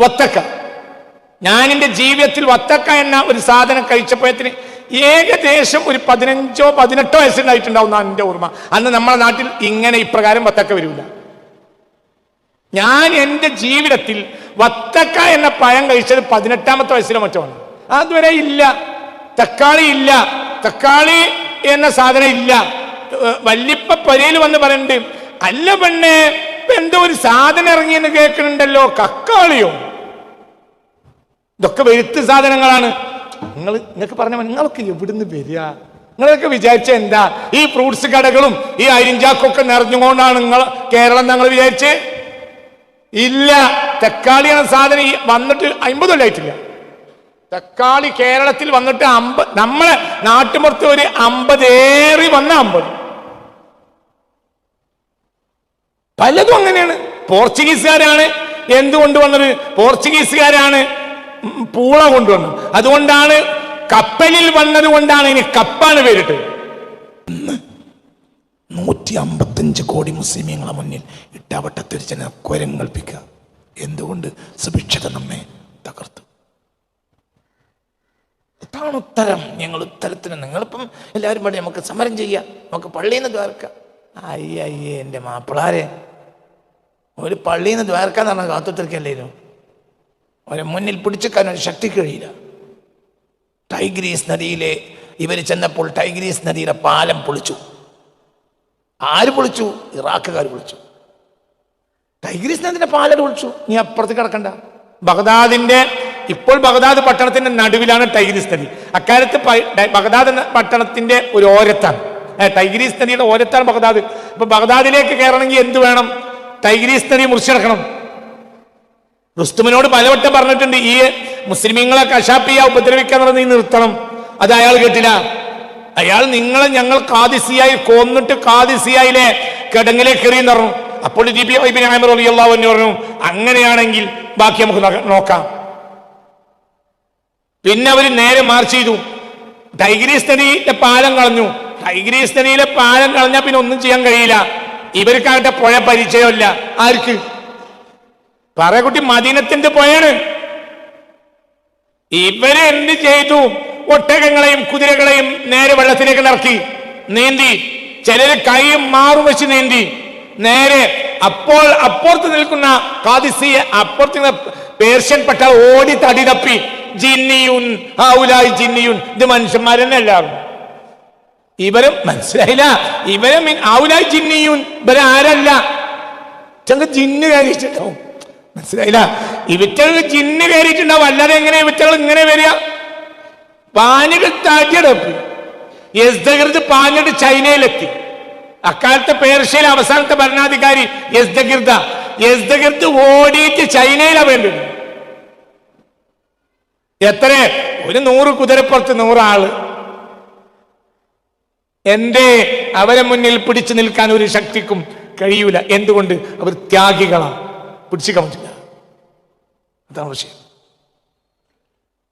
വത്തക്ക. ഞാൻ എന്റെ ജീവിതത്തിൽ വത്തക്ക എന്ന ഒരു സാധനം കഴിച്ചപ്പോഴത്തിന് ഏകദേശം ഒരു പതിനഞ്ചോ പതിനെട്ടോ വയസ്സുണ്ടായിട്ടുണ്ടാവും എന്റെ ഓർമ്മ. അന്ന് നമ്മുടെ നാട്ടിൽ ഇങ്ങനെ ഇപ്രകാരം വത്തക്ക വരില്ല. ഞാൻ എന്റെ ജീവിതത്തിൽ വത്തക്ക എന്ന പഴം കഴിച്ചത് പതിനെട്ടാമത്തെ വയസ്സിലോ മറ്റോ അതുവരെ ഇല്ല. തക്കാളി ഇല്ല. തക്കാളി എന്ന സാധനം ഇല്ല. വല്ലിപ്പ പൊരയിൽ വന്ന് പറയുന്നുണ്ട് അല്ല പെണ്ണേ എന്തോ ഒരു സാധനം ഇറങ്ങിയെന്ന് കേൾക്കുന്നുണ്ടല്ലോ കക്കാളിയോ? ഇതൊക്കെ വെഴുത്ത് സാധനങ്ങളാണ്. നിങ്ങൾ നിങ്ങൾക്ക് പറഞ്ഞ നിങ്ങളൊക്കെ എവിടുന്ന് വരിക? നിങ്ങളൊക്കെ വിചാരിച്ച എന്താ? ഈ ഫ്രൂട്ട്സ് കടകളും ഈ അരിഞ്ചാക്കൊക്കെ നിറഞ്ഞുകൊണ്ടാണ് നിങ്ങൾ കേരളം ഞങ്ങൾ വിചാരിച്ച്? ഇല്ല. തക്കാളി സാധനം ഈ വന്നിട്ട് അമ്പത് കൊല്ലായിട്ടില്ല. തക്കാളി കേരളത്തിൽ വന്നിട്ട് അമ്പ നമ്മളെ നാട്ടുമ്പുറത്ത് ഒരു അമ്പതേറി വന്ന അമ്പത്. പലതും അങ്ങനെയാണ്. പോർച്ചുഗീസുകാരാണ്. എന്ത് കൊണ്ടുവന്നത് പോർച്ചുഗീസുകാരാണ്. പൂള കൊണ്ടുവന്നു. അതുകൊണ്ടാണ് കപ്പലിൽ വന്നത് കൊണ്ടാണ് ഇനി കപ്പാണ് പേരിട്ട് നൂറ്റി അമ്പത്തഞ്ച് കോടി മുസ്ലിമീങ്ങളെ മുന്നിൽ ഇട്ടാവട്ടത്തിൽ ചില കൽപ്പിക്കുക. എന്തുകൊണ്ട് സുഭിക്ഷത നമ്മെ തകർത്തു? ഇതാണ് ഉത്തരം. ഞങ്ങൾ ഉത്തരത്തിന് നിങ്ങളിപ്പം എല്ലാവരും പാടി നമുക്ക് സമരം ചെയ്യാം. നമുക്ക് പള്ളിയിൽ നിന്ന് ദ്വാരക്കാം. അയ്യ അയ്യേ എന്റെ മാപ്പിളാരെ. ഒരു പള്ളിയിൽ നിന്ന് ദ്വാരക്കാന്ന് പറഞ്ഞാൽ കാത്തുത്തിരിക്കല്ലേനു അവരെ മുന്നിൽ പിടിച്ചെക്കാൻ ഒരു ശക്തി കഴിയില്ല. ടൈഗ്രീസ് നദിയിലെ ഇവർ ചെന്നപ്പോൾ ടൈഗ്രീസ് നദിയുടെ പാലം പൊളിച്ചു. ആര് പൊളിച്ചു? ഇറാഖുകാർ പൊളിച്ചു. ടൈഗ്രീസ് നദിന്റെ പാലം പൊളിച്ചു. നീ അപ്പുറത്ത് കിടക്കണ്ട. ബഗ്ദാദിന്റെ ഇപ്പോൾ ബഗ്ദാദ് പട്ടണത്തിന്റെ നടുവിലാണ് ടൈഗ്രീസ് നദി. അക്കാലത്ത് ബഗ്ദാദ് പട്ടണത്തിന്റെ ഒരു ഓരത്താണ്. ടൈഗ്രീസ് നദിയുടെ ഓരത്താണ് ബഗ്ദാദ്. ഇപ്പൊ ബഗ്ദാദിലേക്ക് കയറണമെങ്കിൽ എന്ത് വേണം? ടൈഗ്രീസ് നദി മുറിച്ചെടുക്കണം. റുസ്തുമിനോട് പലവട്ടം പറഞ്ഞിട്ടുണ്ട് ഈ മുസ്ലിമീങ്ങളെ കശാപ്പിയ ഉപദ്രവിക്കാൻ നീ നിർത്തണം. അത് അയാൾ കേട്ടില്ല. അയാൾ നിങ്ങളെ ഞങ്ങൾ കാദിസിയായി കൊന്നിട്ട് കാദിസിയായിലെ കിടങ്ങിലെ കെറിയെന്ന് പറഞ്ഞു. അപ്പോൾ പറഞ്ഞു അങ്ങനെയാണെങ്കിൽ ബാക്കി നമുക്ക് നോക്കാം. പിന്നെ അവർ നേരെ മാർച്ച് ചെയ്തു. ടൈഗ്രീസ് നദിയിലെ പാലം കളഞ്ഞു. ടൈഗ്രീസ് നദിയിലെ പാലം കളഞ്ഞാൽ പിന്നെ ഒന്നും ചെയ്യാൻ കഴിയില്ല. ഇവർക്കാകട്ടെ പുഴ പരിചയമില്ല. ആർക്ക്? പറകുട്ടി മദീനത്തിന്റെ പോയാണ്. ഇവർ എന്ത് ചെയ്തു? ഒട്ടകങ്ങളെയും കുതിരകളെയും നേരെ വെള്ളത്തിലേക്ക് ഇറക്കി. നീന്തി. ചിലര് കൈയും മാറും വെച്ച് നീന്തി. നേരെ അപ്പോൾ അപ്പുറത്ത് നിൽക്കുന്ന കാദിസിയെ അപ്പുറത്ത് പേർഷ്യൻ പട്ടാൾ ഓടി തടി തപ്പി. ജിന്നിയുൻ ഹൗലായി ജിന്നിയുൻ. ഇത് മനുഷ്യന്മാരെന്നെ എല്ലാവരും. ഇവരും മനസ്സിലായില്ല. ഇവരും ഔലായി ജിന്നിയുൻ. ഇവരാരല്ല? ചങ്ങ ജിന്ന് കയറിയിട്ടുണ്ടാവും. മനസ്സിലായില്ല? ഇവറ്റകൾ ചിന്ന കയറിയിട്ടുണ്ടാവും. അല്ലാതെ എങ്ങനെ ഇവറ്റകൾ ഇങ്ങനെ വരിക? പാനുകൾ താറ്റിയടപ്പ് യസ്ദഗിർദ് പാഞ്ഞിട്ട് ചൈനയിലെത്തി. അക്കാലത്തെ പേർഷ്യയിലെ അവസാനത്തെ ഭരണാധികാരി യസ്ദഗിർദ യസ്ദഗിർദ് ഓടിയിട്ട് ചൈനയിലാണ് വേണ്ടത്. എത്ര? ഒരു നൂറ് കുതിരപ്പുറത്ത് നൂറാൾ. എന്റെ അവരെ മുന്നിൽ പിടിച്ചു നിൽക്കാൻ ഒരു ശക്തിക്കും കഴിയൂല. എന്തുകൊണ്ട്? അവർ ത്യാഗികളാണ്. പിടിച്ചിക്കാൻ പറ്റില്ല അതാണ് വിഷയം.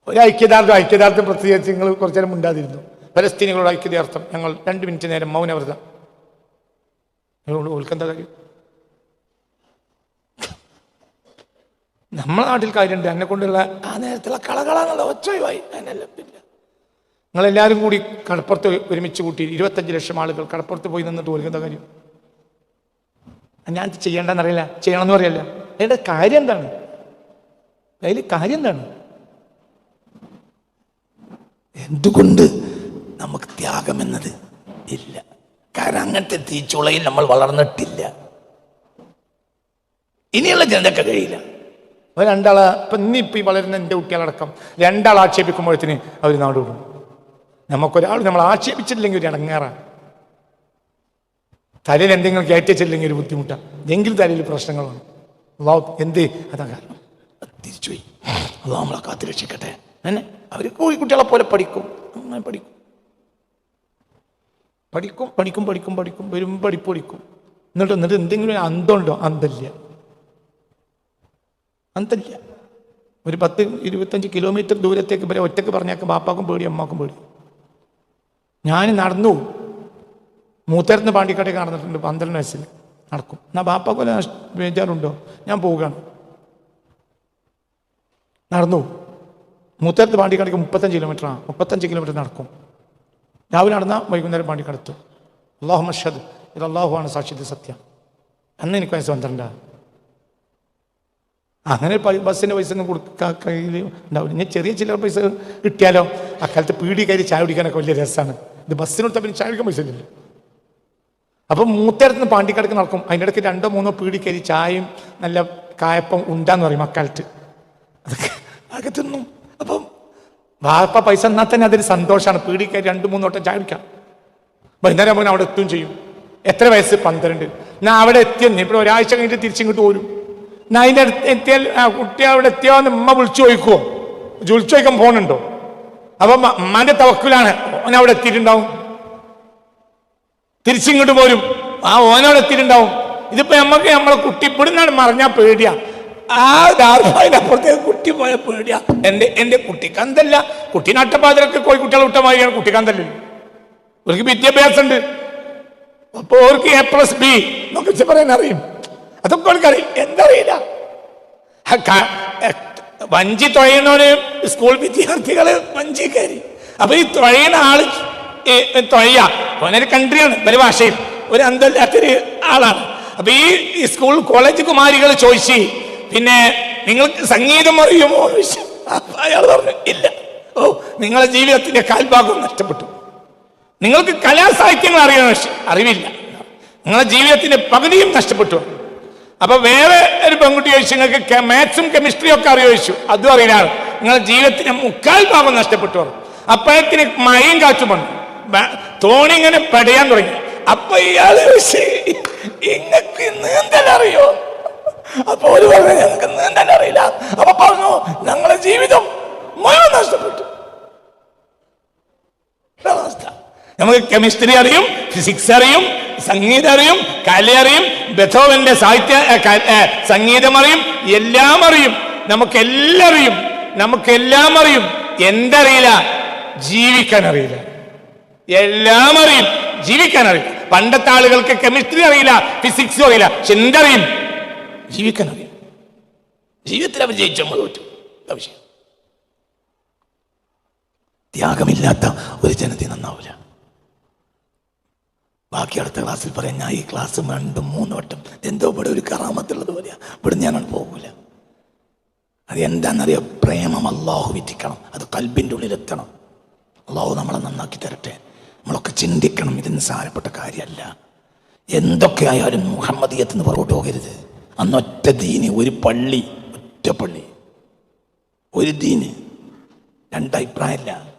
ഒരു ഐക്യദാർഢ്യം ഐക്യദാർഢ്യം പ്രത്യേകിച്ച് നിങ്ങൾ കുറച്ചു നേരം ഉണ്ടാതിരുന്നു പലസ്തീനികളുടെ ഐക്യദാർത്ഥം ഞങ്ങൾ രണ്ട് മിനിറ്റ് നേരം മൗനവ്രതം. നിങ്ങളോട് ഓൽക്കെന്താ കാര്യം? നമ്മളെ നാട്ടിൽ കാര്യമുണ്ട്. എന്നെ കൊണ്ടുള്ള ആ നേരത്തുള്ള കളകളാന്നുള്ള ഒച്ചയുമായി അതിനെല്ലാം പിന്നെ. നിങ്ങളെല്ലാവരും കൂടി കടപ്പുറത്ത് ഒരുമിച്ച് കൂട്ടി ഇരുപത്തഞ്ച് ലക്ഷം ആളുകൾ കടപ്പുറത്ത് പോയി നിന്നിട്ട് ഓൽക്കുന്ന കാര്യം? ഞാൻ ചെയ്യേണ്ടെന്നറിയില്ല. ചെയ്യണമെന്ന് പറയല്ല? അതിന്റെ കാര്യം എന്താണ്? അതിൽ കാര്യം എന്താണ്? എന്തുകൊണ്ട് നമുക്ക് ത്യാഗം എന്നത് ഇല്ല? കാരണം അങ്ങനത്തെ തീച്ചുളയിൽ നമ്മൾ വളർന്നിട്ടില്ല. ഇനിയുള്ള ജനതക്ക് കഴിയില്ല. അവർ രണ്ടാളെ ഇപ്പം ഇന്നിപ്പോൾ ഈ വളരുന്ന എന്റെ കുട്ടികളടക്കം രണ്ടാൾ ആക്ഷേപിക്കുമ്പോഴത്തിന് അവർ നാട് വിടും. നമുക്കൊരാൾ നമ്മൾ ആക്ഷേപിച്ചില്ലെങ്കിൽ ഒരു ഇടങ്ങാറാണ് തലയിൽ എന്തെങ്കിലും കയറ്റിച്ചില്ലെങ്കിൽ ഒരു ബുദ്ധിമുട്ടാണ് എങ്കിൽ തലയിൽ പ്രശ്നങ്ങളാണ്. അള്ളാഹു എന്ത്? അതാ കാരണം. തിരിച്ചുപോയി. അള്ളാഹു നമ്മളെ കാത്തു രക്ഷിക്കട്ടെ. അങ്ങനെ അവർ കുട്ടികളെ പോലെ പഠിക്കും. അങ്ങനെ പഠിക്കും. പഠിക്കും പഠിക്കും പഠിക്കും പഠിക്കും. വരും പഠിപ്പ് പഠിക്കും. എന്നിട്ട് എന്നിട്ട് എന്തെങ്കിലും അന്തമുണ്ടോ? അന്തല്ല അന്തല്ല ഒരു പത്ത് ഇരുപത്തഞ്ച് കിലോമീറ്റർ ദൂരത്തേക്ക് വരെ ഒറ്റയ്ക്ക് പറഞ്ഞേക്കും. ബാപ്പാക്കും പേടി അമ്മാക്കും പേടി ഞാൻ നടന്നു. മൂത്തേരത്തിന് മൂത്തരത്ത് പാണ്ടിക്കാട്ടേക്ക് നടന്നിട്ടുണ്ട് പന്ത്രണ്ട് വയസ്സിൽ. നടക്കും. എന്നാ ബാപ്പ കൊല ബേജാറുണ്ടോ ഞാൻ പോവുകയാണ്. നടന്നു. മൂത്തരത്ത് പാണ്ടിക്കടയ്ക്ക് മുപ്പത്തഞ്ച് കിലോമീറ്ററാണ് മുപ്പത്തഞ്ച് കിലോമീറ്റർ നടക്കും. രാവിലെ നടന്നാൽ വൈകുന്നേരം പാണ്ടിക്കടത്തു. അള്ളാഹു മഷദ് ഇത് അള്ളാഹുവാണ് സാക്ഷിത് സത്യം. അന്ന് എനിക്ക് വയസ്സ് പന്ത്രണ്ട. അങ്ങനെ ബസ്സിന്റെ പൈസ ഒന്നും കൊടുക്കാൻ കയ്യിൽ ഉണ്ടാവില്ല. ഞാൻ ചെറിയ ചില്ലറ പൈസ കിട്ടിയാലോ? അക്കാലത്ത് പീടി കയറി ചായ കുടിക്കാനൊക്കെ വലിയ രസമാണ് ഇത് ബസ്സിനോട് പിന്നെ ചായ കുടിക്കാൻ പൈസ ഇല്ലല്ലോ. അപ്പം മൂത്തരത്ത് പാണ്ടിക്കടക്ക് നടക്കും. അതിന്റെ ഇടയ്ക്ക് രണ്ടോ മൂന്നോ പീടി കയറി ചായയും നല്ല കായപ്പം ഉണ്ടാന്ന് പറയും അക്കാലത്ത് അതൊക്കെ അതൊക്കെ തിന്നും. അപ്പം വാപ്പ പൈസ എന്നാൽ തന്നെ അതൊരു സന്തോഷമാണ് പീടി കയറി രണ്ട് മൂന്ന് വട്ടം ചായ കുടിക്കാം. വൈകുന്നേരം ആകുമ്പോൾ അവിടെ എത്തുകയും ചെയ്യും. എത്ര വയസ്സ്? പന്ത്രണ്ട്. ഞാൻ അവിടെ എത്തിയെന്ന് ഇപ്പോൾ ഒരാഴ്ച കഴിഞ്ഞിട്ട് തിരിച്ചിങ്ങോട്ട് പോരും ഞാൻ അതിന്റെ അടുത്ത് എത്തിയാൽ കുട്ടി അവിടെ എത്തിയോ എന്ന് ഉമ്മ വിളിച്ചു ചോദിക്കുമോ വിളിച്ചു ചോദിക്കാൻ ഫോണുണ്ടോ അപ്പം ഉമ്മാന്റെ തവക്കിലാണ്. ഓൻ അവിടെ എത്തിയിട്ടുണ്ടാവും. തിരിച്ചിങ്ങോട്ട് പോരും. ആ ഓനോട് എത്തിയിട്ടുണ്ടാവും. ഇതിപ്പോ നമ്മക്ക് നമ്മളെ കുട്ടി ഇവിടുന്നാണ് മറിഞ്ഞാ പേടിയാ. ആ ദാർഭായിനപ്പുറത്തേക്ക് കുട്ടി പോയ പേടിയാ. എന്റെ എന്റെ കുട്ടിക്ക് അന്തല്ല കുട്ടി നട്ടപ്പാതിരൊക്കെ കോഴിക്കുട്ടികളെ വിട്ട മാതിരിയാണ് കുട്ടിക്കാന്തല്ല ഇവർക്ക് വിദ്യാഭ്യാസം ഉണ്ട് അപ്പൊ അവർക്ക് എ പ്ലസ് ബി. എന്നൊക്കെ പറയാൻ അറിയും. അതൊക്കെ അവർക്ക് അറിയും. എന്തറിയില്ല. വഞ്ചി തുഴയണോര് സ്കൂൾ വിദ്യാർത്ഥികൾ വഞ്ചി കയറി. അപ്പൊ ഈ തുഴയുന്ന ആൾ തുഴയ. ഓനൊരു കൺട്രിയാണ് പരിഭാഷയും ഒരു അന്തല്ലാത്തൊരു ആളാണ്. അപ്പൊ ഈ സ്കൂൾ കോളേജ് കുമാരികൾ ചോദിച്ചു പിന്നെ നിങ്ങൾക്ക് സംഗീതം അറിയുമോ? അയാൾ പറഞ്ഞു ഇല്ല. ഓ നിങ്ങളെ ജീവിതത്തിന്റെ കാൽഭാഗം നഷ്ടപ്പെട്ടു. നിങ്ങൾക്ക് കലാസാഹിത്യങ്ങൾ അറിയണം അറിവില്ല. നിങ്ങളെ ജീവിതത്തിന്റെ പകുതിയും നഷ്ടപ്പെട്ടു. അപ്പൊ വേറെ ഒരു പെൺകുട്ടി ചോദിച്ചു നിങ്ങൾക്ക് മാത്സും കെമിസ്ട്രിയും ഒക്കെ അറിയോ? ചോദിച്ചു. അതും അറിയില്ല. നിങ്ങളുടെ ജീവിതത്തിന്റെ മുക്കാൽ ഭാഗം നഷ്ടപ്പെട്ടു. അപ്പോഴത്തിന് മഴയും കാറ്റും വന്നു. ബ- തോണി ഇങ്ങനെ പടയാൻ തുടങ്ങി. അപ്പൊ ഇയാൾ ഇങ്ങക്ക് നീന്തൽ അറിയോ? അപ്പൊ ഒരു പറഞ്ഞു ഞങ്ങൾക്ക് നീന്തൽ അറിയില്ല. അപ്പൊ പറഞ്ഞു ഞങ്ങളുടെ ജീവിതം മുഴുവൻ നഷ്ടപ്പെട്ടു. നമുക്ക് കെമിസ്ട്രി അറിയും ഫിസിക്സ് അറിയും സംഗീതം അറിയും കല അറിയും ബെഥോവന്റെ സാഹിത്യ സംഗീതം അറിയും എല്ലാം അറിയും. നമുക്കെല്ലാം അറിയും. നമുക്കെല്ലാം അറിയും. എന്തറിയില്ല? ജീവിക്കാൻ അറിയില്ല. എല്ലാം അറിയും. ജീവിക്കാൻ അറിയും. പണ്ടത്തെ ആളുകൾക്ക് കെമിസ്ട്രി അറിയില്ല ഫിസിക്സും അറിയില്ല. പക്ഷെ എന്തറിയും ജീവിക്കാൻ അറിയും. ജീവിതത്തിൽ അവർ ജയിച്ചു നമ്മൾ തോറ്റു. ത്യാഗമില്ലാത്ത ഒരു ജനത നന്നാവില്ല ബാക്കി അടുത്ത ക്ലാസ്സിൽ പറയാം ഞാൻ ഈ ക്ലാസ് രണ്ടും മൂന്ന് വട്ടം എന്തോ ഇവിടെ ഒരു കറാമത്തുള്ളത് പോലെയാ. ഇവിടെ ഞാൻ പോകൂല. അത് എന്താണെന്നറിയോ? പ്രേമം അള്ളാഹു വിറ്റിക്കണം. അത് കൽബിന്റെ ഉള്ളിലെത്തണം. അള്ളാഹു നമ്മളെ നന്നാക്കി തരട്ടെ. നമ്മളൊക്കെ ചിന്തിക്കണം ഇത് നിസ്സാരപ്പെട്ട കാര്യമല്ല. എന്തൊക്കെയായാലും മുഹമ്മദീയത്തിന് പുറകോട്ട് പോകരുത്. അന്നൊറ്റ ദീന് ഒരു പള്ളി ഒറ്റ പള്ളി. ഒരു ദീന്. രണ്ടഭിപ്രായമില്ല.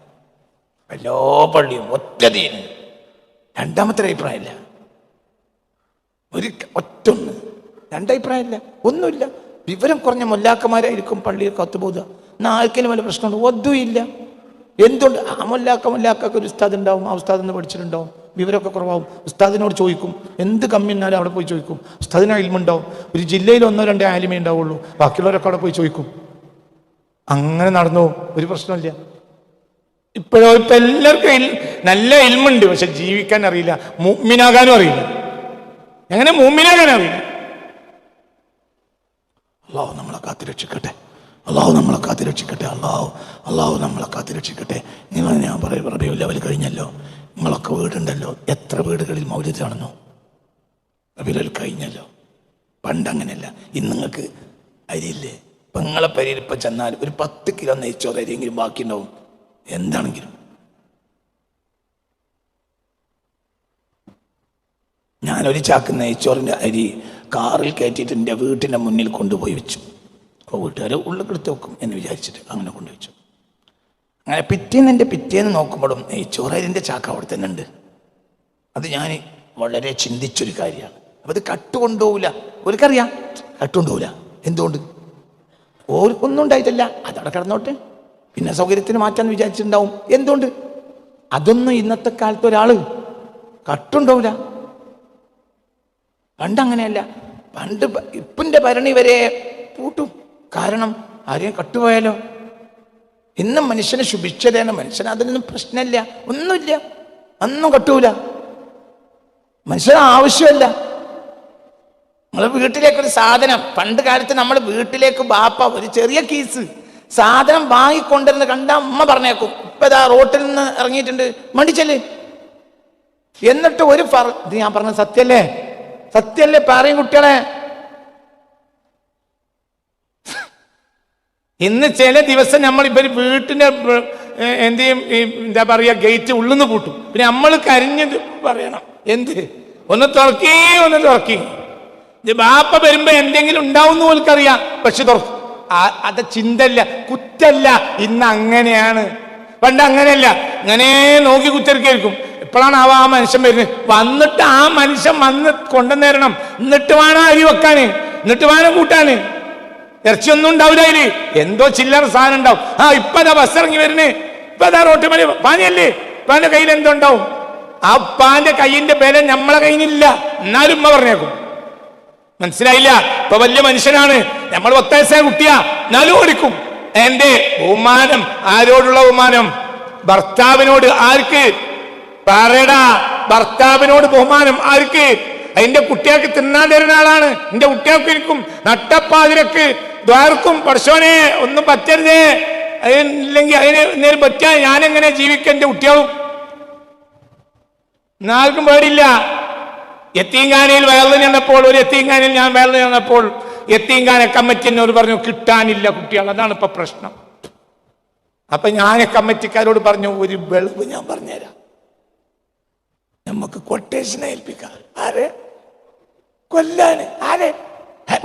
എല്ലാ പള്ളിയും ഒറ്റ ദീന്. രണ്ടാമത്തെ അഭിപ്രായമില്ല. ഒരു ഒറ്റ ഒന്ന് രണ്ടഭിപ്രായമില്ല. ഒന്നുമില്ല. വിവരം കുറഞ്ഞ മൊല്ലാക്കന്മാരായിരിക്കും പള്ളിയിൽ കത്തുപോകുക എന്നാൽ ആർക്കെങ്കിലും വല്ല പ്രശ്നമുണ്ട്? ഒന്നുമില്ല എന്തുകൊണ്ട്? അമല്ലാക്ക അമല്ലാക്കൊക്കെ ഒരു ഉസ്താദ് ഉണ്ടാവും ആ ഉസ്താദ് എന്ന് പഠിച്ചിട്ടുണ്ടാവും. വിവരമൊക്കെ കുറവാകും ഉസ്താദിനോട് ചോദിക്കും എന്ത് കമ്മി എന്നാലും അവിടെ പോയി ചോദിക്കും? ഉസ്താദിന് അയിൽമുണ്ടാവും. ഒരു ജില്ലയിൽ ഒന്നോ രണ്ടോ ആലിമേ ഉണ്ടാവുള്ളൂ. ബാക്കിയുള്ളവരൊക്കെ അവിടെ പോയി ചോദിക്കും. അങ്ങനെ നടന്നു. ഒരു പ്രശ്നമില്ല ഇപ്പോഴോ ഇപ്പൊ എല്ലാവർക്കും നല്ല ഇൽമുണ്ട് പക്ഷെ ജീവിക്കാൻ അറിയില്ല. മൂമിനാകാനും അറിയില്ല. എങ്ങനെ മൂമിനാകാനും അറിയില്ല? അള്ളാഹു നമ്മളെ കാത്തു രക്ഷിക്കട്ടെ. അള്ളാഹു നമ്മളെ കാത്തി രക്ഷിക്കട്ടെ അള്ളാഹു അള്ളാഹു നമ്മളെ കാത്തി രക്ഷിക്കട്ടെ. നിങ്ങൾ ഞാൻ പറയും റബിയു ലെവൽ കഴിഞ്ഞല്ലോ. നിങ്ങളൊക്കെ വീടുണ്ടല്ലോ. എത്ര വീടുകളിൽ നടന്നു റബിയുൽ കഴിഞ്ഞല്ലോ. പണ്ട് അങ്ങനെയല്ല. ഇന്ന് നിങ്ങൾക്ക് അരിയില്ലേ? ഇപ്പം നിങ്ങളെ പരിയിൽ ചെന്നാൽ ഒരു പത്ത് കിലോ നെയ്ച്ചോറ് അരിയെങ്കിലും ബാക്കിയുണ്ടാവും. എന്താണെങ്കിലും. ഞാനൊരു ചാക്ക് നെയ്ച്ചോറിന്റെ അരി കാറിൽ കയറ്റിയിട്ട് എന്റെ വീട്ടിന്റെ മുന്നിൽ കൊണ്ടുപോയി വെച്ചു. അപ്പോൾ വീട്ടുകാർ ഉള്ളിക്കെടുത്ത് വെക്കും എന്ന് വിചാരിച്ചിട്ട് അങ്ങനെ കൊണ്ടുവച്ചു. അങ്ങനെ പിറ്റേന്ന് എന്റെ പിറ്റേന്ന് നോക്കുമ്പോഴും ഈ അരിന്റെ ചാക്ക അവിടെ തന്നെ ഉണ്ട്. അത് ഞാൻ വളരെ ചിന്തിച്ചൊരു കാര്യമാണ്. അപ്പം അത് കട്ടുകൊണ്ടുപോകില്ല ഓർക്കറിയാം? കട്ടുകൊണ്ടുപോകില്ല എന്തുകൊണ്ട്? ഓർക്കൊന്നും ഉണ്ടായിട്ടില്ല. അതവിടെ കിടന്നോട്ടെ. പിന്നെ സൗകര്യത്തിന് മാറ്റാൻ വിചാരിച്ചിട്ടുണ്ടാവും. എന്തുകൊണ്ട്? അതൊന്നും ഇന്നത്തെ കാലത്ത് ഒരാൾ കട്ടുണ്ടാവില്ല പണ്ടങ്ങനെയല്ല. പണ്ട് ഇപ്പിന്റെ ഭരണി വരെ പൂട്ടും. കാരണം ആരെയും കട്ടുപോയാലോ? ഇന്നും മനുഷ്യനെ ശുഭിച്ചതേന മനുഷ്യന് അതിനൊന്നും പ്രശ്നമില്ല ഒന്നുമില്ല അന്നും കട്ടൂല. മനുഷ്യന് ആവശ്യമല്ല. നമ്മൾ വീട്ടിലേക്കൊരു സാധനം പണ്ട് കാലത്ത് നമ്മൾ വീട്ടിലേക്ക് ബാപ്പ ഒരു ചെറിയ കീസ് സാധനം വാങ്ങിക്കൊണ്ടിരുന്ന് കണ്ട അമ്മ പറഞ്ഞേക്കും ഇപ്പൊ ഇതാ റോട്ടിൽ നിന്ന് ഇറങ്ങിയിട്ടുണ്ട് മണ്ടിച്ചല്ലേ. എന്നിട്ട് ഒരു ഫർ ഇത് ഞാൻ പറഞ്ഞ സത്യല്ലേ? സത്യല്ലേ? പറയും കുട്ടികളെ ഇന്ന് ചില ദിവസം നമ്മൾ ഇപ്പൊ വീട്ടിന്റെ എന്ത് ചെയ്യും എന്താ പറയാ ഗേറ്റ് ഉള്ളിന്ന് കൂട്ടും പിന്നെ നമ്മൾ കരിഞ്ഞത് പറയണം. എന്ത്? ഒന്ന് തുറക്കേ ഒന്ന് തുറക്കേ. ബാപ്പ വരുമ്പോ എന്തെങ്കിലും ഉണ്ടാവും പോൽക്കറിയാം പക്ഷെ തുറക്കും അത് ചിന്തല്ല കുറ്റല്ല. ഇന്ന് അങ്ങനെയാണ്. പണ്ട് അങ്ങനെയല്ല. ഇങ്ങനെ നോക്കി കുത്തിരിക്കായിരിക്കും. എപ്പോഴാണ് ആ മനുഷ്യൻ വരുന്നത്? വന്നിട്ട് ആ മനുഷ്യൻ വന്ന് കൊണ്ടുവന്നേരണം. എന്നിട്ട് വേണം അരി വെക്കാന്. എന്നിട്ട് വേണം കൂട്ടാന്. ഇറച്ചിയൊന്നും ഉണ്ടാവില്ല അതിൽ. എന്തോ ചില്ലറ സാധനം ഉണ്ടാവും. ആ ഇപ്പൊ അതാ ബസ് ഇറങ്ങി വരുന്നേ. ഇപ്പൊ അതാ റോട്ട് മതി പാനിയല്ലേ പാന്റെ കയ്യിൽ എന്തോ ഉണ്ടാവും. ആ പാന്റെ കയ്യിന്റെ ബലം നമ്മളെ കയ്യിലില്ല. എന്നാലും ഉമ്മ പറഞ്ഞേക്കും. മനസ്സിലായില്ല? ഇപ്പൊ വലിയ മനുഷ്യനാണ്. നമ്മൾ ഒത്താശ കുട്ടിയാ. എന്നാലും ഓടിക്കും. എന്റെ ബഹുമാനം ആരോടുള്ള ബഹുമാനം? ഭർത്താവിനോട് ആർക്ക്? പറയടാ ഭർത്താവിനോട് ബഹുമാനം ആർക്ക്? എന്റെ കുട്ടികൾക്ക് തിന്നാൻ തരുന്ന ആളാണ്. എന്റെ കുട്ടികൾക്ക് ഇരിക്കും നട്ടപ്പാതിരക്ക് ദ്വാർക്കും പർശോനെ ഒന്നും പറ്റരുതേ. അതില്ലെങ്കിൽ അതിന് നേരം പറ്റാ ഞാനെങ്ങനെ ജീവിക്കാൻ എന്റെ കുട്ടിയാവും എന്നാർക്കും പേടില്ല എത്തീങ്കാനയിൽ വയറിൽ ചെന്നപ്പോൾ ഒരു എത്തീങ്കാനയിൽ ഞാൻ വയറിൽ ചെന്നപ്പോൾ എത്തീങ്കാന കമ്മിറ്റി എന്നോട് പറഞ്ഞു കിട്ടാനില്ല കുട്ടികൾ അതാണ് ഇപ്പൊ പ്രശ്നം. അപ്പൊ ഞാൻ കമ്മിറ്റിക്കാരോട് പറഞ്ഞു ഒരു വെളുപ്പ് ഞാൻ പറഞ്ഞുതരാം. നമുക്ക് കൊട്ടേഷനെ ഏൽപ്പിക്കാം. ആരെ? കൊല്ലാന്. ആരെ?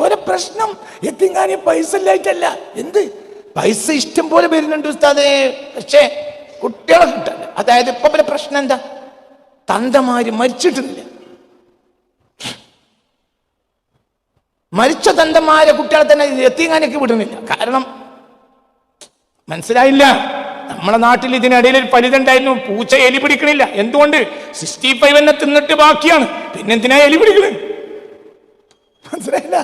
ഒരു പ്രശ്നം. എത്തിങ്ങാനി പൈസ ഇല്ലായിട്ടല്ല. എന്ത്? പൈസ ഇഷ്ടം പോലെ വരുന്നുണ്ട് ഉസ്താദേ. പക്ഷേ കുട്ടികളെ കിട്ടല്ല അതായത് ഇപ്പൊ പിന്നെ പ്രശ്നം എന്താ? തന്തമാര് മരിച്ചിട്ടില്ല. മരിച്ച തന്തമാരെ കുട്ടികളെ തന്നെ എത്തിങ്ങാനൊക്കെ വിടുന്നില്ല. കാരണം മനസ്സിലായില്ല. നമ്മളെ നാട്ടിൽ ഇതിനിടയിൽ ഒരു ഫലിതണ്ടായിരുന്നു പൂച്ച എലി പിടിക്കണില്ല. എന്തുകൊണ്ട്? സിക്സ്റ്റി ഫൈവ് എന്നെ തിന്നിട്ട് ബാക്കിയാണ്. പിന്നെ എന്തിനാ എലി പിടിക്കണത് മനസ്സിലായില്ല?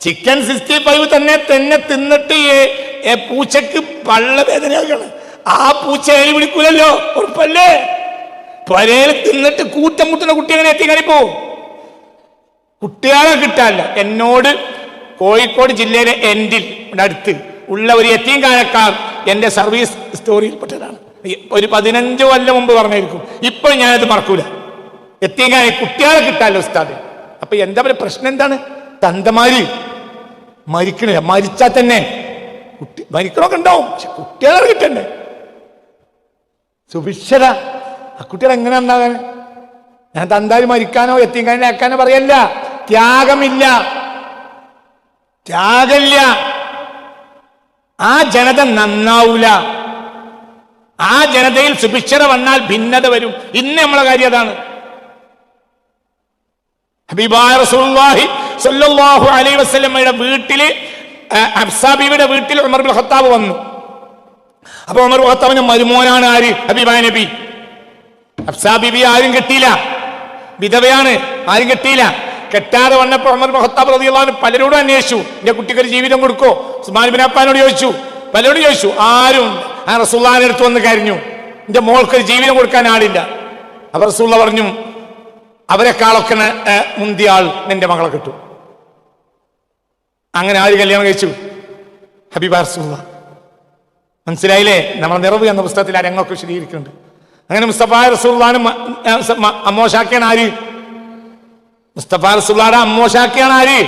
ചിക്കൻ സിക്സ്റ്റി ഫൈവ് തന്നെ തന്നെ തിന്നിട്ട് പൂച്ചക്ക് പള്ള വേദനയാണ് ആ പൂച്ച എലി വിളിക്കൂലല്ലോ? ഉറപ്പല്ലേ? പരേൽ തിന്നിട്ട് കൂറ്റം മുട്ടുന്ന കുട്ടി എങ്ങനെ എത്തിക്കാനിപ്പോ കുട്ടികളെ കിട്ടാനില്ല. എന്നോട് കോഴിക്കോട് ജില്ലയിലെ എൻഡിൽ അടുത്ത് ഉള്ള ഒരു എത്തിയും കാലക്കാർ എന്റെ സർവീസ് സ്റ്റോറിയിൽ പെട്ടതാണ്. ഒരു പതിനഞ്ച് കൊല്ലം മുമ്പ് പറഞ്ഞായിരിക്കും ഇപ്പോൾ ഞാനത് മറക്കൂല. എത്തിയും കാലം കുട്ടികളെ കിട്ടാലോ ഉസ്താദ്. അപ്പൊ എന്താ പറയുക? പ്രശ്നം എന്താണ്? തന്തമാര് മരിക്കണില്ല. മരിച്ചാൽ തന്നെ കുട്ടി മരിക്കണമൊക്കെ ഉണ്ടാവും. പക്ഷെ കുട്ടികളെ കിട്ടണ്ടേ സുഭിക്ഷത ആ കുട്ടികൾ എങ്ങനെ ഉണ്ടാകാൻ ഞാൻ തന്താരി മരിക്കാനോ എത്തിക്കാനോ ആക്കാനോ പറയല്ല. ത്യാഗമില്ല. ത്യാഗമില്ല. ആ ജനത നന്നാവൂല. ആ ജനതയിൽ സുഭിക്ഷത വന്നാൽ ഭിന്നത വരും. ഇന്ന് നമ്മളെ കാര്യം അതാണ്. ഹബീബായ റസൂലുള്ളാഹി സല്ലല്ലാഹു അലൈഹി വസല്ലമയുടെ ആ, ഹഫ്സാ വീട്ടിൽ ഉമർ ബിൻ ഖത്താബ് വന്നു. അപ്പൊ ഉമർ ഖത്താബിന്റെ മരുമോനാണ് ആര്? ഹബീബായ നബി. ഹഫ്സാ ആരും കെട്ടിയില്ല. വിധവയാണ് ആരും കെട്ടിയില്ല. കെട്ടാതെ വന്നപ്പോൾ ഉമർ ഖത്താബ് റളിയല്ലാഹു പലരോടും അന്വേഷിച്ചു. എന്റെ കുട്ടിക്കൊരു ജീവിതം കൊടുക്കോ? ഉസ്മാൻ ബിൻ അഫ്ഫാനോട് ചോദിച്ചു. പലരോട് ചോദിച്ചു. ആരും ആ റസൂള്ളാന്റെ അടുത്ത് വന്ന് കരഞ്ഞു. എന്റെ മോൾക്ക് ഒരു ജീവിതം കൊടുക്കാൻ ആളില്ല. അപ്പൊ റസൂള്ള പറഞ്ഞു അവരെക്കാളൊക്കെ മുന്തിയാൾ നിന്റെ മകളെ കിട്ടും. അങ്ങനെ ആര് കല്യാണം കഴിച്ചു? ഹബീബ മനസ്സിലായില്ലേ? നമ്മളെ നിറവ് എന്ന പുസ്തകത്തിൽ ആ രംഗമൊക്കെ വിശദീകരിക്കുന്നുണ്ട്. അങ്ങനെ മുസ്തഫ റസൂള്ളാനും അമ്മോഷാക്കിയാണ് ആര്? മുസ്തഫ റസൂള്ളാടെ അമ്മോഷാക്കിയാണ് ആര്?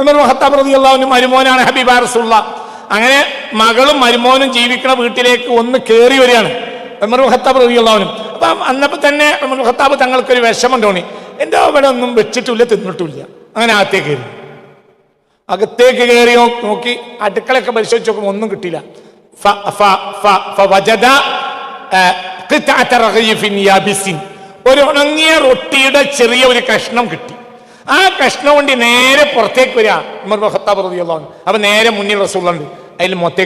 ഉമർ മഹത്താബ് റളിയല്ലാഹുവിന്റെ മരുമോനാണ് ഹബീബ റസൂള്ള അങ്ങനെ മകളും മരുമോനും ജീവിക്കുന്ന വീട്ടിലേക്ക് ഒന്ന് കയറി വരികയാണ്. ഉമർ മഹത്താബ് റളിയല്ലാഹുവിനും അപ്പം അന്നപ്പോ തന്നെ ഉമർ ഖത്താബ് തങ്ങൾക്കൊരു വിഷമം തോന്നി. എന്റെ അവിടെ ഒന്നും വെച്ചിട്ടില്ല തിന്നിട്ടില്ല. അങ്ങനെ അകത്തേക്ക് കയറി. അകത്തേക്ക് കയറി നോക്കി അടുക്കളയൊക്കെ പരിശോധിച്ച് നോക്കുമ്പോൾ ഒന്നും കിട്ടിയില്ല. ഒരു ഉണങ്ങിയ റൊട്ടിയുടെ ചെറിയ ഒരു കഷ്ണം കിട്ടി. ആ കഷ്ണം കൊണ്ട് നേരെ പുറത്തേക്ക് വരിക ഉമർ ഖത്താബ് നേരെ മുന്നിൽ റസൂലുണ്ട് അതിൽ മൊത്തേ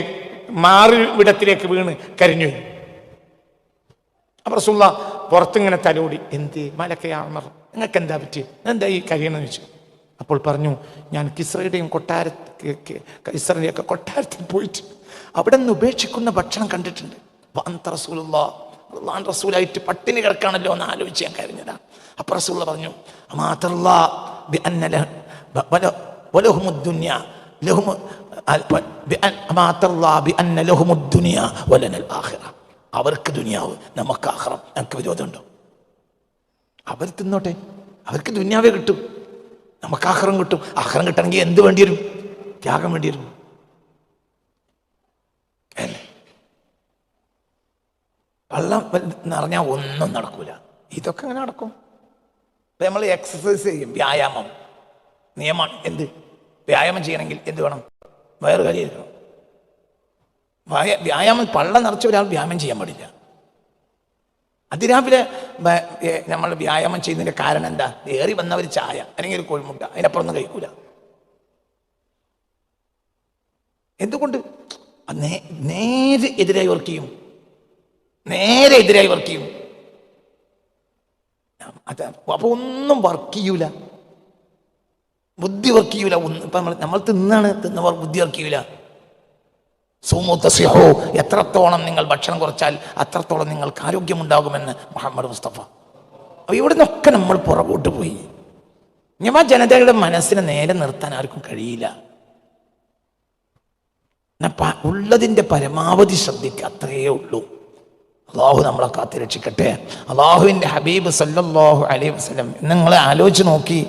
മാറി വിടത്തിലേക്ക് വീണ് കരിഞ്ഞു. അപ്പൊ റസൂള്ള പുറത്തിങ്ങനെ തലോടി എന്ത് മലക്കയാമർ നിങ്ങൾക്ക് എന്താ പറ്റി? എന്താ ഈ കഴിയണമെന്ന് ചോദിച്ചു. അപ്പോൾ പറഞ്ഞു ഞാൻ കിസ്രയുടെയും കൊട്ടാര കിസ്രയുടെയൊക്കെ കൊട്ടാരത്തിൽ പോയിട്ട് അവിടെ നിന്ന് ഉപേക്ഷിക്കുന്ന ഭക്ഷണം കണ്ടിട്ടുണ്ട്. വന്ത റസൂലുള്ള റസൂലായിട്ട് പട്ടിണി കിടക്കാണല്ലോ എന്ന് ആലോചിച്ച് ഞാൻ കരഞ്ഞതാ. അപ്പൊ റസൂള്ള പറഞ്ഞു "അമാതല്ലാ അവർക്ക് ദുനിയാവ് നമുക്ക് ആഹ്റം. നമുക്ക് വിരോധമുണ്ടോ? അവർ തിന്നോട്ടെ. അവർക്ക് ദുന്യാവേ കിട്ടും. നമുക്ക് ആഹ്റം കിട്ടും. ആഹ്റം കിട്ടണമെങ്കിൽ എന്ത് വേണ്ടി വരും? ത്യാഗം വേണ്ടി വരും? വെള്ളം നിറഞ്ഞാൽ ഒന്നും നടക്കൂല. ഇതൊക്കെ അങ്ങനെ നടക്കും? ഇപ്പൊ നമ്മൾ എക്സസൈസ് ചെയ്യും. വ്യായാമം. നിയമം എന്ത്? വ്യായാമം ചെയ്യണമെങ്കിൽ എന്ത് വേണം? വയറ് വ്യായ- വ്യായാമം പള്ള നിറച്ച ഒരാൾ വ്യായാമം ചെയ്യാൻ പാടില്ല. അതിരാവിലെ നമ്മൾ വ്യായാമം ചെയ്യുന്നതിന്റെ കാരണം എന്താ? ഏറി വന്ന ഒരു ചായ അല്ലെങ്കിൽ ഒരു കോഴിമുട്ട അതിനപ്പുറം ഒന്നും കഴിക്കൂല. എന്തുകൊണ്ട്? നേരെ എതിരായി വർക്ക് ചെയ്യും. നേരെ എതിരായി വർക്ക് ചെയ്യും. അപ്പൊ ഒന്നും വർക്ക് ചെയ്യൂല. ബുദ്ധി വർക്ക് ചെയ്യൂല. ഒന്ന് ഇപ്പൊ നമ്മൾ നമ്മൾ തിന്നാണ് തിന്നവർ ബുദ്ധി വർക്ക് ചെയ്യൂല. സുമുത്തസിഹോ എത്രത്തോളം നിങ്ങൾ ഭക്ഷണം കുറച്ചാൽ അത്രത്തോളം നിങ്ങൾക്ക് ആരോഗ്യമുണ്ടാകുമെന്ന് മുഹമ്മദ് മുസ്തഫ. അപ്പൊ ഇവിടെ നിന്നൊക്കെ നമ്മൾ പുറകോട്ട് പോയി. ഞാൻ ആ ജനതയുടെ മനസ്സിനെ നേരെ നിർത്താൻ ആർക്കും കഴിയില്ല. ഉള്ളതിന്റെ പരമാവധി ശ്രദ്ധിക്കുക അത്രയേ ഉള്ളൂ. അള്ളാഹു നമ്മളെ കാത്തു രക്ഷിക്കട്ടെ. അള്ളാഹുവിന്റെ ഹബീബ് സല്ലാഹു അലൈ വസ്ലം നിങ്ങൾ ആലോചിച്ച് നോക്കി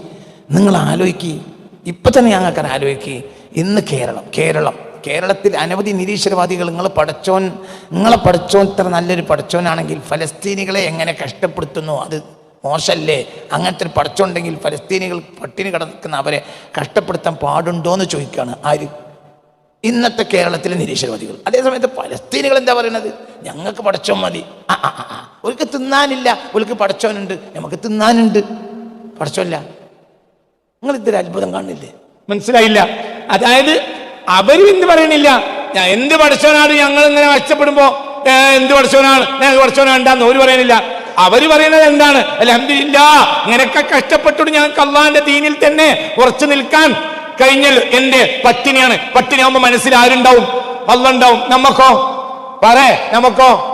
നിങ്ങൾ ആലോചിക്കി. ഇപ്പൊ തന്നെ ഞങ്ങൾക്ക് ആലോചിക്കി. ഇന്ന് കേരളം കേരളം. കേരളത്തിൽ അനവധി നിരീശ്വരവാദികൾ നിങ്ങൾ പടച്ചോൻ നിങ്ങളെ പടച്ചോൻ ഇത്ര നല്ലൊരു പടച്ചോനാണെങ്കിൽ ഫലസ്തീനികളെ എങ്ങനെ കഷ്ടപ്പെടുത്തുന്നു? അത് മോശല്ലേ? അങ്ങനത്തെ ഒരു പഠിച്ചുണ്ടെങ്കിൽ ഫലസ്തീനികൾ പട്ടിണി കിടക്കുന്ന അവരെ കഷ്ടപ്പെടുത്താൻ പാടുണ്ടോ എന്ന് ചോദിക്കുകയാണ് ആര്? ഇന്നത്തെ കേരളത്തിലെ നിരീശ്വരവാദികൾ. അതേസമയത്ത് ഫലസ്തീനികൾ എന്താ പറയുന്നത് ഞങ്ങൾക്ക് പടച്ചോൻ മതി. ഒരിക്കൽ തിന്നാനില്ല. ഒരിക്കൽ പടച്ചോനുണ്ട് നമുക്ക് തിന്നാനുണ്ട്. പടച്ചോല്ല നിങ്ങൾ ഇതൊരു അത്ഭുതം കാണില്ലേ മനസ്സിലായില്ല. അതായത് അവരും എന്ത് പറയണില്ല. ഞാൻ എന്ത് പഠിച്ചവനാണ് ഞങ്ങൾ ഇങ്ങനെ മെച്ചപ്പെടുമ്പോ? എന്ത് പഠിച്ചവനാണ്? ഞാൻ പഠിച്ചവനാണ്ടാന്ന് ഒരു പറയണില്ല. അവർ പറയുന്നത് എന്താണ്? അലഹമില്ല ഇങ്ങനെയൊക്കെ കഷ്ടപ്പെട്ടിട്ട് ഞങ്ങൾക്ക് അള്ളാന്റെ ദീനിൽ തന്നെ ഉറച്ചു നിൽക്കാൻ കഴിഞ്ഞൽ എന്റെ പട്ടിണിയാണ്. പട്ടിണിയാകുമ്പോ മനസ്സിൽ ആരുണ്ടാവും? അള്ളുണ്ടാവും. നമുക്കോ പറ നമുക്കോ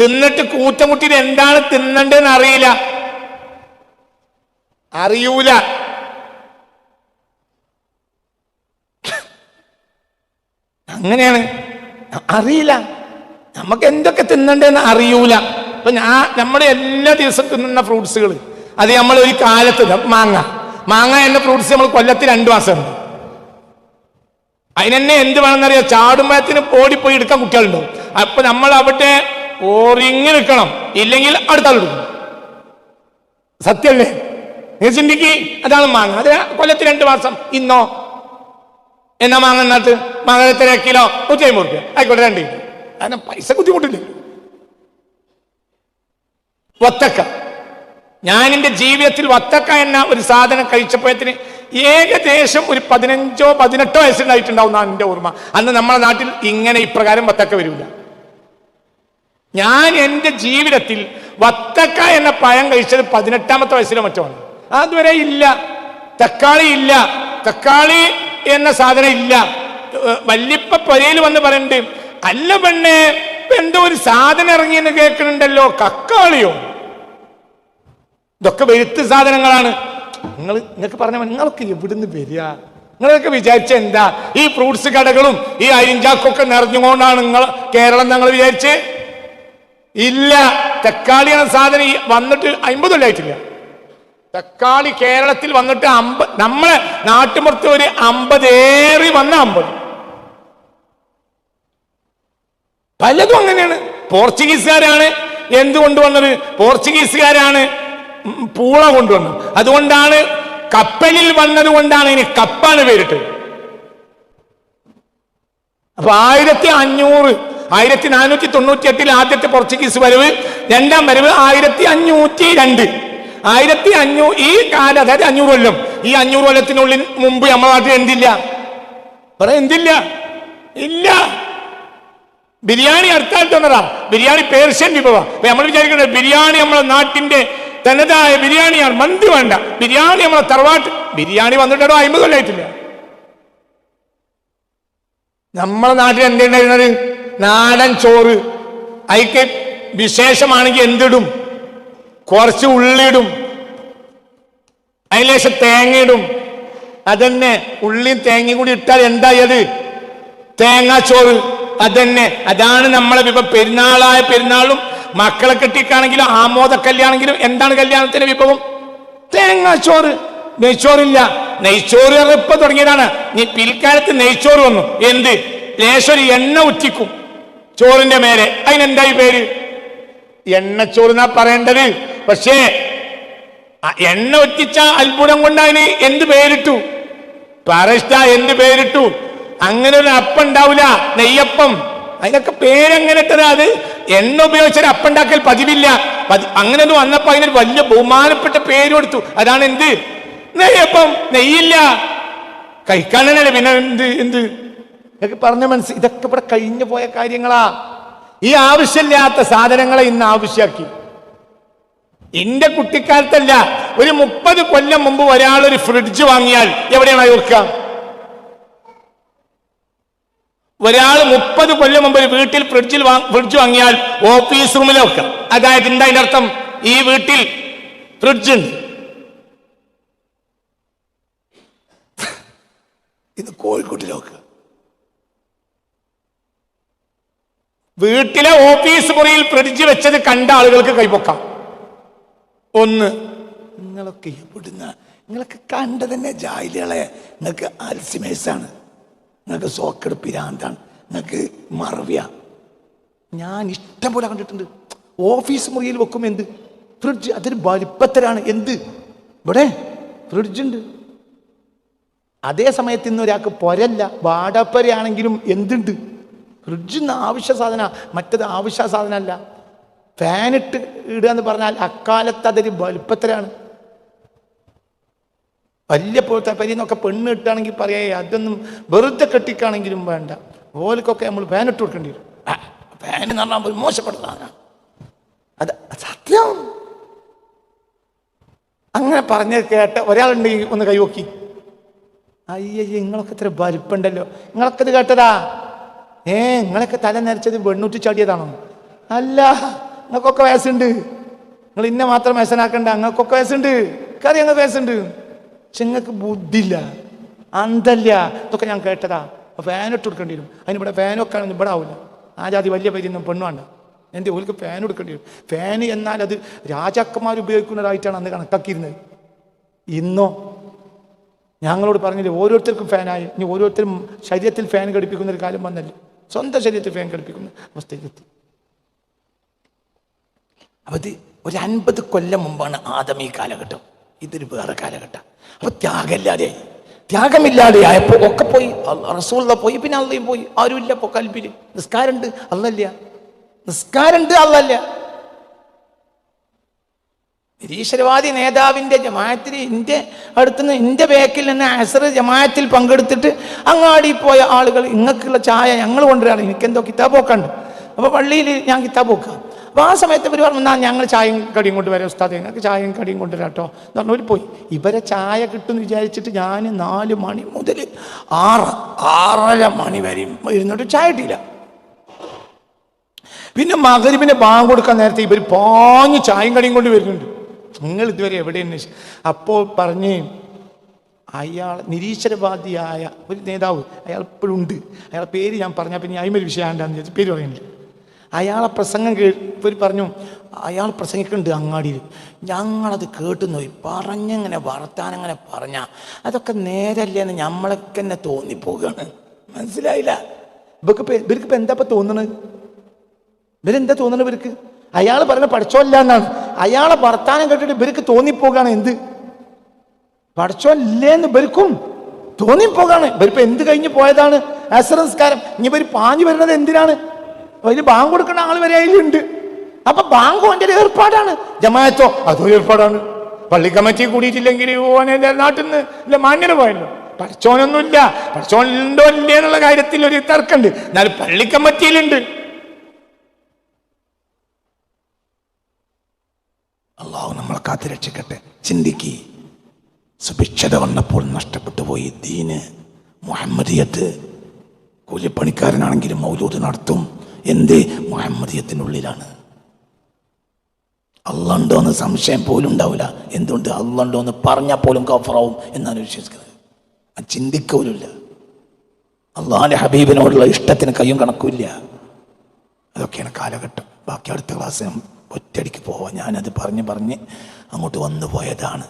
തിന്നിട്ട് കൂറ്റമുട്ടിട്ട് എന്താണ് തിന്നണ്ടെന്ന് അറിയില്ല. അറിയൂല. അങ്ങനെയാണ്. അറിയില്ല. നമുക്ക് എന്തൊക്കെ തിന്നണ്ടെന്ന് അറിയൂല. ഇപ്പൊ ഞാൻ നമ്മുടെ എല്ലാ ദിവസവും തിന്നുന്ന ഫ്രൂട്ട്സുകൾ അത് നമ്മൾ ഒരു കാലത്ത് മാങ്ങ. മാങ്ങ എന്ന ഫ്രൂട്ട്സ് നമ്മൾ കൊല്ലത്തിൽ രണ്ടു മാസമുണ്ട്. അതിനെന്നെ എന്ത് വേണമെന്നറിയാം? ചാടുമ്പഴത്തിന് ഓടിപ്പോയി എടുക്കാൻ കുട്ടികളുണ്ടോ. അപ്പൊ നമ്മൾ അവിടെ ഓറിങ്ങി നിൽക്കണം. ഇല്ലെങ്കിൽ അടുത്ത എടുക്കും. സത്യല്ലേ? നീ ചിന്തിക്ക്. അതാണ് മാങ്ങ. അത് കൊല്ലത്തിൽ രണ്ട് മാസം. ഇന്നോ? എന്നാ മാങ്ങ നട്ട് എത്ര കിലോ നൂറ്റി അമ്പത് റുപ്യ. ആയിക്കോട്ടെ രണ്ട് കിലോ. അതിന് പൈസ ബുദ്ധിമുട്ടില്ല. വത്തക്ക. ഞാൻ എന്റെ ജീവിതത്തിൽ വത്തക്ക എന്ന ഒരു സാധനം കഴിച്ചപ്പോഴത്തിന് ഏകദേശം ഒരു പതിനഞ്ചോ പതിനെട്ടോ വയസ്സുണ്ടായിട്ടുണ്ടാവും എന്നാണ് എന്റെ ഓർമ്മ. അന്ന് നമ്മുടെ നാട്ടിൽ ഇങ്ങനെ ഇപ്രകാരം വത്തക്ക വരില്ല ഞാൻ എന്റെ ജീവിതത്തിൽ വത്തക്ക എന്ന പഴം കഴിച്ചത് പതിനെട്ടാമത്തെ വയസ്സിലോ മറ്റോ ആണ്. അതുവരെ ഇല്ല. തക്കാളി ഇല്ല. തക്കാളി എന്ന സാധനം ഇല്ല. വല്യപ്പ പൊരയിൽ വന്ന് പറയുന്നുണ്ട് അല്ല പെണ്ണെ എന്തോ ഒരു സാധനം ഇറങ്ങിയെന്ന് കേൾക്കുന്നുണ്ടല്ലോ കക്കാളിയോ? ഇതൊക്കെ വെഴുത്ത് സാധനങ്ങളാണ്. നിങ്ങൾ നിങ്ങൾക്ക് പറഞ്ഞ നിങ്ങൾക്ക് എവിടുന്ന് വരിക? നിങ്ങളൊക്കെ വിചാരിച്ച എന്താ? ഈ ഫ്രൂട്ട്സ് കടകളും ഈ അരിഞ്ചാക്കൊക്കെ നിറഞ്ഞുകൊണ്ടാണ് നിങ്ങൾ കേരളം ഞങ്ങൾ വിചാരിച്ച്? ഇല്ല. തക്കാളി എന്ന സാധനം ഈ വന്നിട്ട് അമ്പത് കൊല്ലായിട്ടില്ല. തക്കാളി കേരളത്തിൽ വന്നിട്ട് അമ്പത് നമ്മളെ നാട്ടുമ്പുറത്ത് ഒരു അമ്പതേറി വന്ന അമ്പത്. പലതും അങ്ങനെയാണ്. പോർച്ചുഗീസുകാരാണ് എന്ത് കൊണ്ടുവന്നത് പോർച്ചുഗീസുകാരാണ് പൂള കൊണ്ടുവന്നത്. അതുകൊണ്ടാണ് കപ്പലിൽ വന്നത് കൊണ്ടാണ് ഇനി കപ്പാണ് പേരിട്ട് അപ്പൊ ആയിരത്തി അഞ്ഞൂറ് ആയിരത്തി നാനൂറ്റി തൊണ്ണൂറ്റി എട്ടിൽ ആദ്യത്തെ പോർച്ചുഗീസ് വരവ് രണ്ടാം വരവ് ആയിരത്തി അഞ്ഞൂറ്റി രണ്ട്. ആയിരത്തി അഞ്ഞൂ ഈ കാലം അതായത് അഞ്ഞൂറ് കൊല്ലം ഈ അഞ്ഞൂറ് കൊല്ലത്തിനുള്ളിൽ മുമ്പ് നമ്മുടെ നാട്ടിൽ എന്തില്ല? പറയാ എന്തില്ല? ഇല്ല. ബിരിയാണി അടുത്താൽ തന്നതാ ബിരിയാണി പേർഷ്യൻ വിഭവ. നമ്മൾ വിചാരിക്കുന്നത് ബിരിയാണി നമ്മളെ നാട്ടിന്റെ തനതായ ബിരിയാണിയാണ്. മന്തി വേണ്ട. ബിരിയാണി നമ്മളെ തറവാട്ട്. ബിരിയാണി വന്നിട്ടോ അമ്പത് കൊല്ലായിട്ടില്ല. നമ്മളെ നാട്ടിൽ എന്തുണ്ടായിരുന്നത്? നാടൻ ചോറ്. അയക്ക് വിശേഷമാണെങ്കിൽ എന്തിടും? കുറച്ച് ഉള്ളിടും. അതിലേശം തേങ്ങയിടും. അതന്നെ ഉള്ളിയും തേങ്ങയും കൂടി ഇട്ടാൽ എന്തായത് തേങ്ങാച്ചോറ്. അതന്നെ. അതാണ് നമ്മളെ വിഭവം പെരുന്നാളായ പെരുന്നാളും മക്കളെ കെട്ടിക്കാണെങ്കിലും ആമോദ കല്യാണെങ്കിലും എന്താണ് കല്യാണത്തിന്റെ വിഭവം? തേങ്ങാച്ചോറ്. നെയ്ച്ചോറില്ല. നെയ്ച്ചോറ് ഇപ്പൊ തുടങ്ങിയതാണ്. നീ പിൽക്കാലത്ത് നെയ്ച്ചോറ് വന്നു. എന്ത്? ലേശൊരു എണ്ണ ഉറ്റിക്കും ചോറിന്റെ മേലെ. അതിനെന്തായി പേര്? എണ്ണച്ചോറ് എന്നാ പറയേണ്ടത്? പക്ഷേ എണ്ണ ഒറ്റിച്ച അത്ഭുതം കൊണ്ട് അതിന് എന്ത് പേരിട്ടു? പറഷ്ട എന്ത് പേരിട്ടു? അങ്ങനെ ഒരു അപ്പം ഉണ്ടാവില്ല നെയ്യപ്പം. അതിനൊക്കെ പേരെങ്ങനെ ഇട്ടത് അത്? എണ്ണ ഉപയോഗിച്ചൊരു അപ്പം ഉണ്ടാക്കൽ പതിവില്ല. പതി അങ്ങനെ ഒന്ന് വന്നപ്പോ അതിനൊരു വലിയ ബഹുമാനപ്പെട്ട പേര് കൊടുത്തു. അതാണ് എന്ത്? നെയ്യപ്പം. നെയ്യില്ല. കഴിക്കാനല്ലേ പിന്നെ എന്ത് എന്ത്? ഇതൊക്കെ പറഞ്ഞ മനസ്സ്. ഇതൊക്കെ ഇവിടെ കഴിഞ്ഞു പോയ കാര്യങ്ങളാ. ഈ ആവശ്യമില്ലാത്ത സാധനങ്ങളെ ഇന്ന് ആവശ്യമാക്കി. എന്റെ കുട്ടിക്കാലത്തല്ല. ഒരു മുപ്പത് കൊല്ലം മുമ്പ് ഒരാൾ ഒരു ഫ്രിഡ്ജ് വാങ്ങിയാൽ എവിടെയാണ് അത് വെക്കുക ഒരാൾ മുപ്പത് കൊല്ലം മുമ്പ് ഒരു വീട്ടിൽ ഫ്രിഡ്ജിൽ ഫ്രിഡ്ജ് വാങ്ങിയാൽ ഓഫീസ് റൂമിൽ വെക്കാം. അതായത് എന്താ അതിന്റെ അർത്ഥം? ഈ വീട്ടിൽ ഫ്രിഡ്ജ് ഉണ്ട്. ഇത് കോഴിക്കോട്ടിൽ വെക്കുക വീട്ടിലെ ഓഫീസ് മുറിയിൽ ഫ്രിഡ്ജ് വെച്ചത് കണ്ട ആളുകൾക്ക് കൈപൊക്കാം ഒന്ന് നിങ്ങളൊക്കെ എവിടുന്ന നിങ്ങളൊക്കെ കണ്ടതന്നെ തന്നെ ജാഹിലുകളെ നിങ്ങൾക്ക് അൽസിമേഴ്സാണ്. നിങ്ങൾക്ക് സോക്കെടുപ്പ് പിരാന്താണ്. നിങ്ങൾക്ക് മറവിയ. ഞാൻ ഇഷ്ടം പോലെ കണ്ടിട്ടുണ്ട്. ഓഫീസ് മുറിയിൽ വെക്കും എന്ത്? ഫ്രിഡ്ജ് അതൊരു വലിപ്പത്തരാണ്. എന്ത്? ഇവിടെ ഫ്രിഡ്ജ് ഉണ്ട്. അതേ സമയത്ത് ഇന്ന് ഒരാൾക്ക് പൊരല്ല. വാടപ്പരയാണെങ്കിലും എന്തുണ്ട്? ഫ്രിഡ്ജ് ഇന്ന് ആവശ്യ സാധന. മറ്റത് ആവശ്യ സാധനമല്ല ഫാനിട്ട് ഇടുക എന്ന് പറഞ്ഞാൽ അക്കാലത്ത് അതൊരു വലുപ്പത്തിലാണ് വലിയ പോലത്തെ പരിന്നൊക്കെ പെണ്ണ് ഇട്ടാണെങ്കിൽ പറയാ അതൊന്നും വെറുതെ കെട്ടിക്കാണെങ്കിലും വേണ്ട. ഓലക്കൊക്കെ നമ്മൾ ഇട്ട് കൊടുക്കേണ്ടി വരും. ഫാൻ എന്ന് പറഞ്ഞാൽ ഒരു മോശപ്പെട്ട അത് സത്യം. അങ്ങനെ പറഞ്ഞ കേട്ട ഒരാളുണ്ടെങ്കിൽ ഒന്ന് കൈവക്കി അയ്യോ നിങ്ങളൊക്കെ ഇത്ര വലിപ്പുണ്ടല്ലോ. നിങ്ങളൊക്കെ ഇത് കേട്ടതാ. ഏ നിങ്ങളൊക്കെ തല നരച്ചത് വെണ്ണൂറ്റി ചാടിയതാണോ? അല്ല നിങ്ങൾക്കൊക്കെ വയസ്സുണ്ട്. നിങ്ങൾ ഇന്നെ മാത്രം വയസ്സനാക്കണ്ട അങ്ങൾക്കൊക്കെ വയസ്സുണ്ട്. കറി അങ്ങ് വയസ്സുണ്ട്. പക്ഷെ ബുദ്ധില്ല അന്തല്ല ഇതൊക്കെ ഞാൻ കേട്ടതാ. ഫാൻ ഇട്ട് കൊടുക്കേണ്ടി വരും. അതിന് ഇവിടെ ഫാനൊക്കെ ആണെങ്കിൽ ഇവിടെ ആവില്ല ആ ജാതി വലിയ പരിയൊന്നും പെണ്ണു വേണ്ട. എന്റെ ഓർക്ക് ഫാൻ എടുക്കേണ്ടി വരും. ഫാൻ എന്നാൽ അത് രാജാക്കന്മാർ ഉപയോഗിക്കുന്നതായിട്ടാണ് അന്ന് കണക്കാക്കിയിരുന്നത്. ഇന്നോ? ഞങ്ങളോട് പറഞ്ഞില്ലേ ഓരോരുത്തർക്കും ഫാനായി ഇനി ഓരോരുത്തരും ശരീരത്തിൽ ഫാൻ ഘടിപ്പിക്കുന്ന ഒരു കാലം വന്നല്ലേ? സ്വന്തം ശരീരത്തിൽ ഫാൻ ഘടിപ്പിക്കുന്ന അവസ്ഥയിലെത്തി. അപ്പൊ ഒരു അൻപത് കൊല്ലം മുമ്പാണ് ആദം ഈ കാലഘട്ടം. ഇതൊരു വേറെ കാലഘട്ടം. അപ്പൊ ത്യാഗമില്ലാതെ ആയപ്പോൾ ഒക്കെ പോയി. റസൂള്ള പോയി. പിന്നെ അള്ളയും പോയി. ആരുമില്ല ഇപ്പൊ കൽപ്പിൽ നിസ്കാരമുണ്ട്. അല്ലല്ല നിസ്കാരമുണ്ട്. അല്ലല്ല നിരീശ്വരവാദി നേതാവിന്റെ ജമാഅത്തിൽ എന്റെ അടുത്തുനിന്ന് എന്റെ ബേക്കിൽ നിന്ന് അസർ ജമാഅത്തിൽ പങ്കെടുത്തിട്ട് അങ്ങാടി പോയ ആളുകൾ ഇങ്ങക്കുള്ള ചായ ഞങ്ങൾ കൊണ്ടുവരാണ്. എനിക്കെന്തോ കിതാബൊക്കെ ഉണ്ട് അപ്പോൾ പള്ളിയിൽ ഞാൻ കിതാബൊക്കാം അപ്പോൾ ആ സമയത്ത് ഇവർ പറഞ്ഞു എന്നാൽ ഞങ്ങൾ ചായയും കടിയും കൊണ്ട് വരാം ഉസ്താദ്. ഞങ്ങൾക്ക് ചായയും കടിയും കൊണ്ട് വരാം കേട്ടോ. എന്ന് പറഞ്ഞു പോയി. ഇവരെ ചായ കിട്ടുമെന്ന് വിചാരിച്ചിട്ട് ഞാൻ നാല് മണി മുതൽ ആറ് ആറര മണി വരെ ഇരുന്നിട്ട് ചായ കിട്ടിയില്ല. പിന്നെ മകരിവിനെ ബാങ്ക് കൊടുക്കാൻ നേരത്തെ ഇവർ പാഞ്ഞ് ചായയും കടിയും കൊണ്ട് വരുന്നുണ്ട്. നിങ്ങൾ ഇതുവരെ എവിടെ എവിടെയെന്ന് അപ്പോൾ പറഞ്ഞ് അയാൾ നിരീശ്വരവാദിയായ ഒരു നേതാവ് അയാൾ ഇപ്പോഴും ഉണ്ട്. അയാളെ പേര് ഞാൻ പറഞ്ഞാൽ പിന്നെ അയിമൊരു വിഷയമാണ്ടാന്ന് വിചാരിച്ചു പേര് പറയുന്നില്ല. അയാളെ പ്രസംഗം കേ ഇവർ പറഞ്ഞു അയാൾ പ്രസംഗിക്കുന്നുണ്ട് അങ്ങാടിയിൽ. ഞങ്ങളത് കേട്ടു നോയി പറഞ്ഞങ്ങനെ വർത്താനങ്ങനെ പറഞ്ഞ അതൊക്കെ നേരല്ലേ എന്ന് നമ്മളൊക്കെ തന്നെ തോന്നിപ്പോവുകയാണ്. മനസ്സിലായില്ല? ഇവർക്ക് ഇവർക്ക് ഇപ്പം എന്താ ഇപ്പം തോന്നണത് ഇവരെന്താ തോന്നണത് ഇവർക്ക്? അയാൾ പറഞ്ഞ പഠിച്ചോല്ല എന്നാണ്. അയാളെ വർത്താനം കേട്ടിട്ട് ഇവർക്ക് തോന്നിപ്പോകാണ് എന്ത്? പഠിച്ചോല്ലേന്ന് ഇവർക്കും തോന്നിപ്പോകാണ് ഇവരിപ്പോ എന്ത് കഴിഞ്ഞ് പോയതാണ്? അസംസ്കാരം. ഇനി ഇവർ പാഞ്ഞു വരുന്നത് എന്തിനാണ്? അതിന് ബാങ്ക് കൊടുക്കുന്ന ആൾ വരെ അതിലുണ്ട്. അപ്പൊ ബാങ്ക് ഒരു ഏർപ്പാടാണ്. ജമാഅത്തോ അതോ ഏർപ്പാടാണ്. പള്ളി കമ്മിറ്റി കൂടിയിട്ടില്ലെങ്കിൽ ഓനെ നാട്ടിൽ നിന്ന് ഇല്ല മാന്യത പോയല്ലോ. പഠിച്ചോനൊന്നുമില്ല. പഠിച്ചോനുണ്ടോ ഇല്ലേ എന്നുള്ള കാര്യത്തിൽ ഒരു തർക്കമുണ്ട്. എന്നാലും പള്ളി കമ്മിറ്റിയിലുണ്ട്. അള്ളാഹു നമ്മളെ കാത്തു രക്ഷിക്കട്ടെ. ചിന്തിക്ക്. സുഭിക്ഷത വന്നപ്പോൾ നഷ്ടപ്പെട്ടു പോയി ദീന്. മുഹമ്മദിയത്ത് കൂലിപ്പണിക്കാരനാണെങ്കിലും മൗലൂദ് നടത്തും. എന്ത്? മുഹമ്മദിയത്തിനുള്ളിലാണ് അള്ളണ്ടോ എന്ന് സംശയം പോലും ഉണ്ടാവില്ല. എന്തുകൊണ്ട് അള്ളണ്ടോ എന്ന് പറഞ്ഞാൽ പോലും കഫറാവും എന്നാണ് വിശ്വസിക്കുന്നത്. അത് ചിന്തിക്കൂലില്ല അള്ളാഹാന്റെ ഹബീബിനോടുള്ള ഇഷ്ടത്തിന് കയ്യും കണക്കുമില്ല. അതൊക്കെയാണ് കാലഘട്ടം. ബാക്കി അടുത്ത ക്ലാസ്സിനും ഒറ്റയടിക്ക് പോവാം. ഞാനത് പറഞ്ഞ് പറഞ്ഞ് അങ്ങോട്ട് വന്നു പോയതാണ്.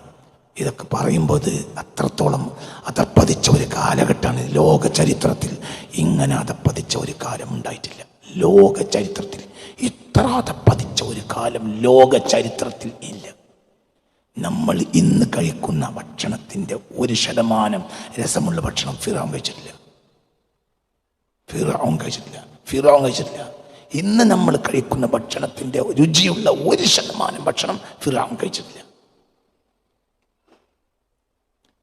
ഇതൊക്കെ പറയുമ്പോൾ അത്രത്തോളം അതപ്പതിച്ച ഒരു കാലഘട്ടമാണ്. ലോക ചരിത്രത്തിൽ ഇങ്ങനെ അതപ്പതിച്ച ഒരു കാലം ഉണ്ടായിട്ടില്ല. ലോക ചരിത്രത്തിൽ ഇത്ര പതിച്ച ഒരു കാലം ലോക ചരിത്രത്തിൽ ഇല്ല. നമ്മൾ ഇന്ന് കഴിക്കുന്ന ഭക്ഷണത്തിന്റെ ഒരു ശതമാനം രസമുള്ള ഭക്ഷണം ഫിറാൻ കഴിച്ചിട്ടില്ല. ഫിറാവും കഴിച്ചിട്ടില്ല. ഫിറാവും കഴിച്ചിട്ടില്ല. ഇന്ന് നമ്മൾ കഴിക്കുന്ന ഭക്ഷണത്തിന്റെ രുചിയുള്ള ഒരു ശതമാനം ഭക്ഷണം ഫിറാവും കഴിച്ചിട്ടില്ല.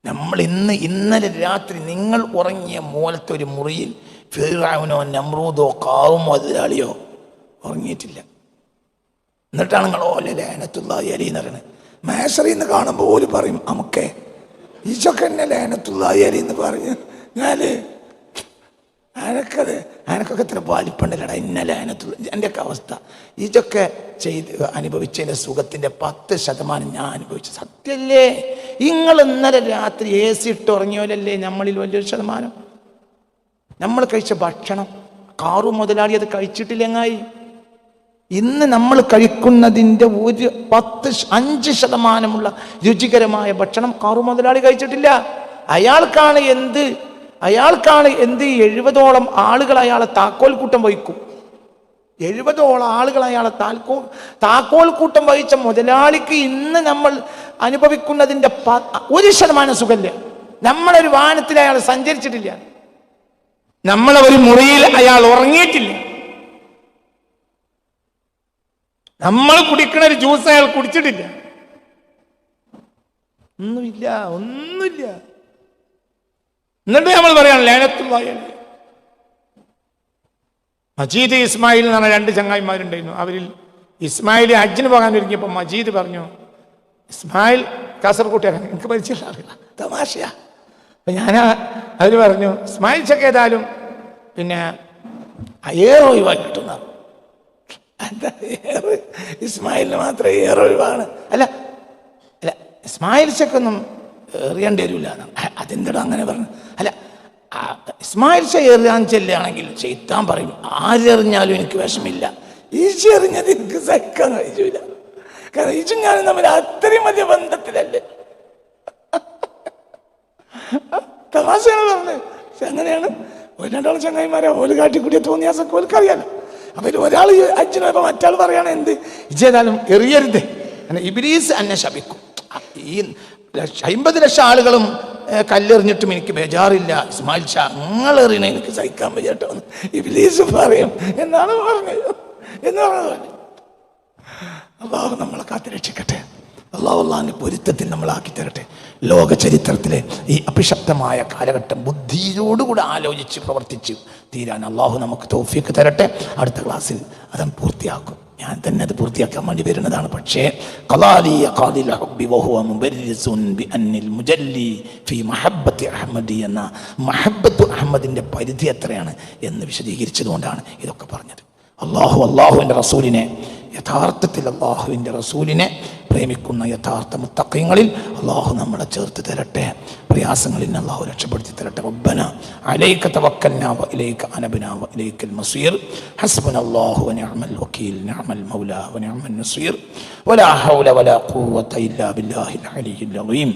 നമ്മൾ ഇന്ന് ഇന്നലെ രാത്രി നിങ്ങൾ ഉറങ്ങിയ മൂലത്തെ ഒരു മുറിയിൽ ഫിറാവിനോ നമ്രൂദോ കാവും മുതലാളിയോ ഉറങ്ങിയിട്ടില്ല. എന്നിട്ടാണ് നിങ്ങൾ ഓലെ ലേനത്തുള്ള അലി എന്ന് പറയുന്നത്. മേശറി എന്ന് കാണുമ്പോൾ ഓൽ പറയും നമുക്കേ ഈശൊക്കെ എന്നെ ലേനത്തുള്ള അലി എന്ന് പറഞ്ഞ് ഞാൻ അനക്കത് അനക്കൊക്കെ ഇത്ര വലിപ്പണ്ടല്ലടാ ഇന്ന ലേനത്തുള്ള എന്റെ എന്റെയൊക്കെ അവസ്ഥ. ഇതൊക്കെ ചെയ്ത് അനുഭവിച്ചതിന്റെ സുഖത്തിന്റെ പത്ത് ശതമാനം ഞാൻ അനുഭവിച്ചു. സത്യല്ലേ? നിങ്ങൾ ഇന്നലെ രാത്രി എ സി ഇട്ട് ഉറങ്ങിയോലല്ലേ നമ്മളിൽ വലിയൊരു ശതമാനം? നമ്മൾ കഴിച്ച ഭക്ഷണം കാറു മുതലാളി അത് കഴിച്ചിട്ടില്ലെങ്ങായി? ഇന്ന് നമ്മൾ കഴിക്കുന്നതിന്റെ ഒരു പത്ത് അഞ്ച് ശതമാനമുള്ള രുചികരമായ ഭക്ഷണം കാറു മുതലാളി കഴിച്ചിട്ടില്ല. അയാൾക്കാണ് എന്ത്? അയാൾക്കാണ് എന്ത്? എഴുപതോളം ആളുകൾ അയാളെ താക്കോൽ കൂട്ടം വഹിക്കും. എഴുപതോളം ആളുകൾ അയാളെ താൽക്കോ താക്കോൽ കൂട്ടം വഹിച്ച മുതലാളിക്ക് ഇന്ന് നമ്മൾ അനുഭവിക്കുന്നതിന്റെ ഒരു ശതമാനം സുഖമില്ല. നമ്മളൊരു വാഹനത്തിൽ അയാൾ സഞ്ചരിച്ചിട്ടില്ല. നമ്മളെ ഒരു മുറിയിൽ അയാൾ ഉറങ്ങിയിട്ടില്ല. നമ്മൾ കുടിക്കണ ഒരു ജ്യൂസ് അയാൾ കുടിച്ചിട്ടില്ല. ഒന്നുമില്ല ഒന്നുമില്ല. എന്നിട്ട് നമ്മൾ പറയാണ് ലേനത്തുള്ള മജീദ് ഇസ്മായിൽ എന്ന് പറഞ്ഞ രണ്ട് ചങ്ങായിമാരുണ്ടായിരുന്നു. അവരിൽ ഇസ്മായിൽ ഹജ്ജിന് പോകാൻ ഒരുങ്ങിയപ്പോൾ മജീദ് പറഞ്ഞു ഇസ്മായിൽ കാസർകോട്ടിയാണ് എനിക്ക് പരിചയമുള്ള അറിയില്ല തമാശയാ. അപ്പൊ ഞാൻ അവർ പറഞ്ഞു സ്മൈൽ ചക്ക ഏതായാലും പിന്നെ ഏറെ? ഒഴിവാക്കി കിട്ടുന്ന ഇസ്മായിലിന് മാത്രമേ ഏറെ ഒഴിവാണ്. അല്ല അല്ല ഇസ്മായിൽ ചെക്കൊന്നും എറിയേണ്ടി വരില്ല അതെന്താ അങ്ങനെ പറഞ്ഞു? അല്ല ഇസ്മായിൽ ഷെ ചെല്ലുകയാണെങ്കിൽ ചെയ്ത്താൻ പറയും ആരെറിഞ്ഞാലും എനിക്ക് വിഷമില്ല. ഈശി എറിഞ്ഞത് എനിക്ക് സഹിക്കാൻ കഴിയൂല. കാരണം ഈശും ഞാനും തമ്മിൽ അത്രയും വലിയ ബന്ധത്തിലല്ലേ? തമാശയാണ് പറഞ്ഞത്. പക്ഷെ അങ്ങനെയാണ്. ഒരു രണ്ടാളും ചങ്ങായിമാരെ ഓൽ കാട്ടിക്കൂടിയ തോന്നിയാസൊക്കെ ഓൽക്ക് അറിയാലോ അപ്പൊ ഒരാൾ അച്ഛനും ഇപ്പൊ മറ്റാൾ പറയണ എന്ത്? ഇജേതാലും എറിയരുത്. ഇബിലീസ് എന്നെ ശപിക്കും. ഈ അമ്പത് ലക്ഷം ആളുകളും കല്ലെറിഞ്ഞിട്ടും എനിക്ക് ബേജാറില്ല. ഇസ്മായിൽ ഷാ നിങ്ങൾ എറിയണ എനിക്ക് സഹിക്കാൻ വയ്യട്ടോ ഇബിലീസ് പറയും. എന്നാണ് പറഞ്ഞത്. എന്ന് പറഞ്ഞത്. അള്ളാഹു നമ്മളെ കാത്തു രക്ഷിക്കട്ടെ. അള്ളാഹു അള്ളാഹിന്റെ പൊരുത്തത്തിൽ നമ്മളാക്കി തരട്ടെ. ലോക ചരിത്രത്തിലെ ഈ അഭിശപ്തമായ കാലഘട്ടം ബുദ്ധിയോടുകൂടെ ആലോചിച്ച് പ്രവർത്തിച്ച് തീരാൻ അള്ളാഹു നമുക്ക് തോഫിക്ക് തരട്ടെ. അടുത്ത ക്ലാസ്സിൽ അതം പൂർത്തിയാക്കും. ഞാൻ തന്നെ അത് പൂർത്തിയാക്കാൻ വേണ്ടി വരുന്നതാണ്. പക്ഷേ എന്ന മഹബത്തു അഹമ്മദിന്റെ പരിധി എത്രയാണ് എന്ന് വിശദീകരിച്ചതുകൊണ്ടാണ് ഇതൊക്കെ പറഞ്ഞത്. അള്ളാഹു അള്ളാഹുവിന്റെ റസൂലിനെ യഥാർത്ഥത്തിൽ അള്ളാഹുവിന്റെ റസൂലിനെ പ്രേമിക്കുന്ന യഥാർത്ഥ മുത്തക്കയങ്ങളിൽ അള്ളാഹു നമ്മളെ ചേർത്ത് തരട്ടെ. പ്രയാസങ്ങളിൽ നിന്ന് അള്ളാഹു രക്ഷപ്പെടുത്തി തരട്ടെ. റബ്ബന അലൈക തവക്കന്നാവ ഇലൈക അനബ്നാ വ ഇലൈക്കൽ മസീർ. ഹസ്ബൻ അള്ളാഹു വ നിഅമൽ വക്കീൽ നഅമൽ മൗല വ നസീർ. വലാ ഹൗല വലാ ഖുവത ഇല്ലാ ബില്ലാഹിൽ അലിയിൽ അളീം